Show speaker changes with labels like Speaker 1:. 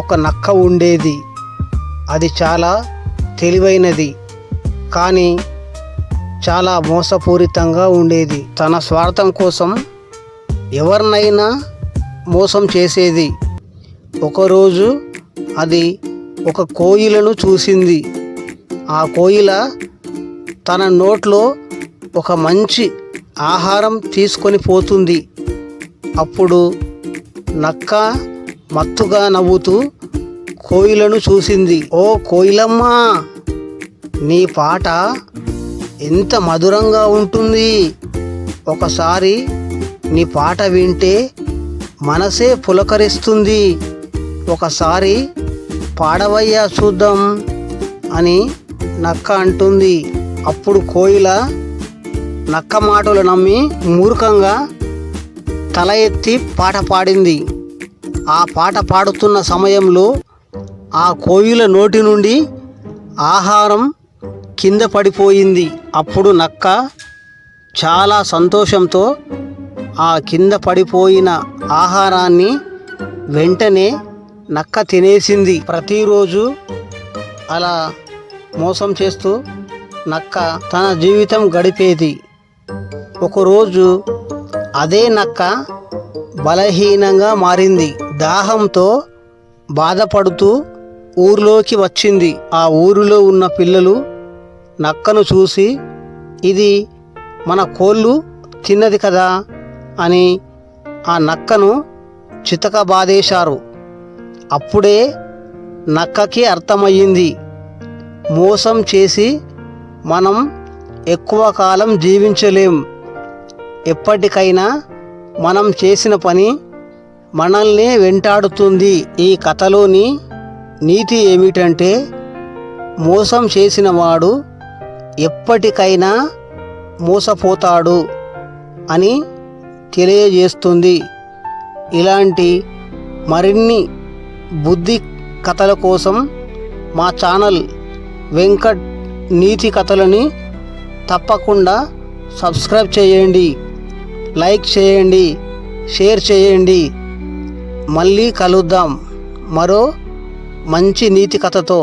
Speaker 1: ఒక నక్క ఉండేది. అది చాలా తెలివైనది కానీ చాలా మోసపూరితంగా ఉండేది. తన స్వార్థం కోసం ఎవరినైనా మోసం చేసేది. ఒకరోజు అది ఒక కోయిలను చూసింది. ఆ కోయిల తన నోట్లో ఒక మంచి ఆహారం తీసుకొని పోతుంది. అప్పుడు నక్క మత్తుగా నవ్వుతూ కోయిలను చూసింది. ఓ కోయిలమ్మా నీ పాట ఎంత మధురంగా ఉంటుంది. ఒకసారి నీ పాట వింటే మనసే పులకరిస్తుంది. ఒకసారి పాడవయ్యా చూద్దాం అని నక్క అంటుంది. అప్పుడు కోయిల నక్క మాటలు నమ్మి మూర్ఖంగా తల ఎత్తి పాట పాడింది. ఆ పాట పాడుతున్న సమయంలో ఆ కోయిల నోటి నుండి ఆహారం కింద పడిపోయింది. అప్పుడు నక్క చాలా సంతోషంతో ఆ కింద పడిపోయిన ఆహారాన్ని వెంటనే నక్క తినేసింది. ప్రతిరోజు అలా మోసం చేస్తూ నక్క తన జీవితం గడిపేది. ఒకరోజు అదే నక్క బలహీనంగా మారింది. దాహంతో బాధపడుతూ ఊర్లోకి వచ్చింది. ఆ ఊరిలో ఉన్న పిల్లలు నక్కను చూసి ఇది మన కోళ్ళు తిన్నది కదా అని ఆ నక్కను చితక బాధేశారు అప్పుడే నక్కకి అర్థమయ్యింది. మోసం చేసి మనం ఎక్కువ కాలం జీవించలేం. ఎప్పటికైనా మనం చేసిన పని మనల్ని వెంటాడుతుంది ఈ కథలోని నీతి ఏమిటంటే మోసం చేసిన వాడు ఎప్పటికైనా మోసపోతాడు అని తెలియజేస్తుంది. ఇలాంటి మరిన్ని బుద్ధి కథల కోసం మా ఛానల్ వెంకట్ నీతి కథలని తప్పకుండా సబ్స్క్రైబ్ చేయండి లైక్ చేయండి షేర్ చేయండి. మళ్ళీ కలుద్దాం. మరో మంచి నీతి కథతో.